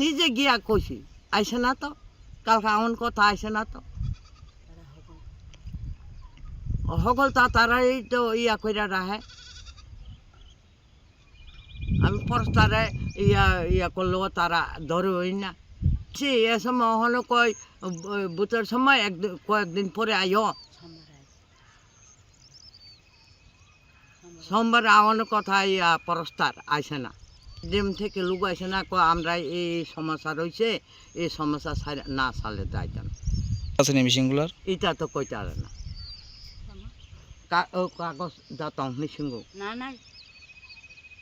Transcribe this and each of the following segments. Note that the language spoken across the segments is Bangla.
নিজে গিয়া কইছি, আইসে না তো, কালকে এমন কথা আইসে না তো। সকল তা তারাই তো ইয়া কইরা রাখে। আমি পরস্তারে ইয়া ইয়া করলেও তারা ধরবই না। সে এ সময় হলো কয় বুতের সময় একদিন কয়েকদিন পরে আইও। সোমবার আওয়ানোর কথা ইয়া পরস্তার আইসে না। ডিম থেকে লুক আইসে না কয় আমরা এই সমস্যা রয়েছে এই সমস্যা না সালে যাইতে না আছে নি মেশিনগুলার? এটা তো কইতে পারে না। কা- ও কাগজ দাতাম নিসিংহ না না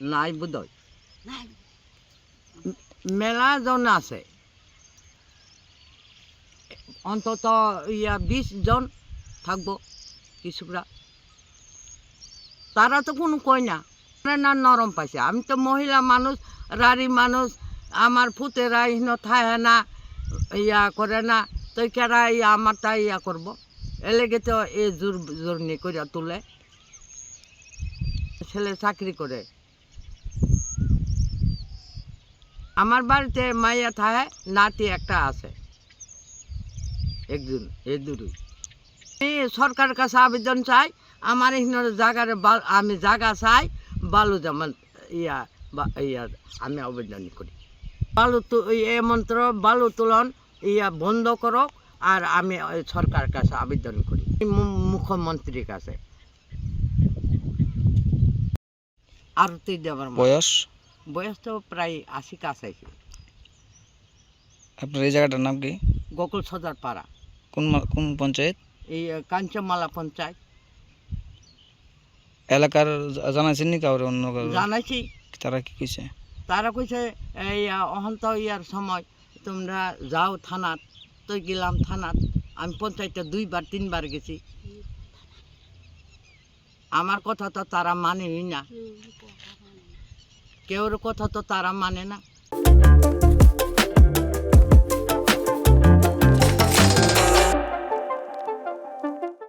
নাই। বোধয় না মেলা জন আছে। অন্তত ইয়া বিশ জন থাকব কৃষকরা তারা তো কোনো কয় না। না, না নরম পাইছে আমি তো মহিলা মানুষ রাড়ি মানুষ আমার ফুতেরা ইহন থাহে না ইয়া করে না তো কেরা ইয়া আমারটা ইয়া করব? এলেগে তো এ জোর জোর জোরনি করে তুলে। ছেলে চাকরি করে। আমার বাড়িতে মাইয়া থাহে নাতি একটা আছে। একজন এ আমি সরকারের কাছে আবেদন চাই আমার এখানে জায়গার আমি জায়গা চাই বালু যেমন ইয়া বা ইয়া আমি আবেদন করি। বালু তু এ মন্ত্র বালু তুলন ইয়া বন্ধ করক আর আমি ওই সরকারের কাছে আবেদন করি। মুখ্যমন্ত্রীর কাছে। আরতি দেবার বয়স? বয়স তো প্রায় আশি কাছাইছে। আপনার এই জায়গাটার নাম কি? গোকুল সদর পাড়া কোন কোন পঞ্চায়েত? এই আহ, কাঞ্চনমালা পঞ্চায়েত। এলাকার জানাইছেন নি কাউরে অন্য কাউরে জানাইছি। তারা কি কইছে? তারা কইছে এই অহন্ত ইয়ার সময় তোমরা যাও থানাত তো গেলাম থানাত। আমি পঞ্চায়েতে দুইবার তিনবার গেছি। আমার কথা তো তারা মানেই না। কেউর কথা তো তারা মানে না।